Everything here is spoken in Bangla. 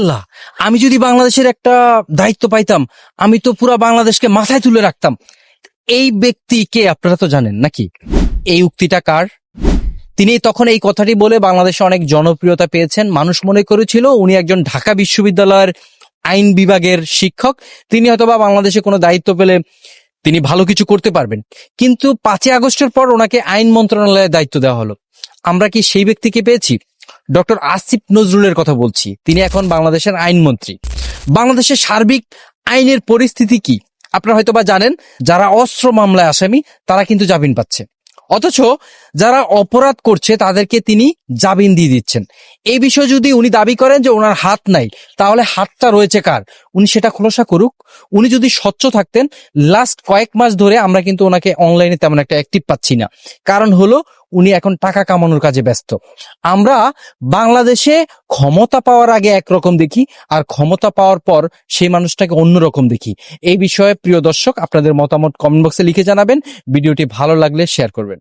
আল্লাহ আমি যদি বাংলাদেশের একটা দায়িত্ব পাইতাম, আমি তো পুরো বাংলাদেশকে মাথায় তুলে রাখতাম। এই ব্যক্তি কে আপনারা তো জানেন নাকি? এই উক্তিটা কার? তিনি তখন এই কথাটি বলে বাংলাদেশে অনেক জনপ্রিয়তা পেয়েছেন। মানুষ মনে করেছিল উনি একজন ঢাকা বিশ্ববিদ্যালয়ের আইন বিভাগের শিক্ষক। তিনি হয়তোবা বাংলাদেশে কোনো দায়িত্ব পেলে তিনি ভালো কিছু করতে পারবেন। কিন্তু পাঁচই আগস্টের পর ওনাকে আইন মন্ত্রণালয়ের দায়িত্ব দেওয়া হলো। আমরা কি সেই ব্যক্তিকে পেয়েছি? ডক্টর আসিফ নজরুলের কথা বলছি। তিনি এখন বাংলাদেশের আইনমন্ত্রী। বাংলাদেশের সার্বিক আইনের পরিস্থিতি কি? আপনারা হয়তো বা জানেন, যারা অস্ত্র মামলায় আসামি, তারা কিন্তু জামিন পাচ্ছে। অথচ যারা অপরাধ করছে, তাদেরকে তিনি জামিন দিয়ে দিচ্ছেন। এই বিষয়ে যদি উনি দাবি করেন যে ওনার হাত নাই, তাহলে হাতটা রয়েছে কার? উনি সেটা খোলসা করুক। উনি যদি স্বচ্ছ থাকতেন লাস্ট কয়েক মাস ধরে আমরা কিন্তু ওনাকে অনলাইনে তেমন একটা অ্যাক্টিভ পাচ্ছি না। কারণ হলো উনি এখন টাকা কামানোর কাজে ব্যস্ত। আমরা বাংলাদেশে ক্ষমতা পাওয়ার আগে একরকম দেখি, আর ক্ষমতা পাওয়ার পর সেই মানুষটাকে অন্যরকম দেখি। এই বিষয়ে প্রিয় দর্শক, আপনাদের মতামত কমেন্ট বক্সে লিখে জানাবেন। ভিডিওটি ভালো লাগলে শেয়ার করবেন।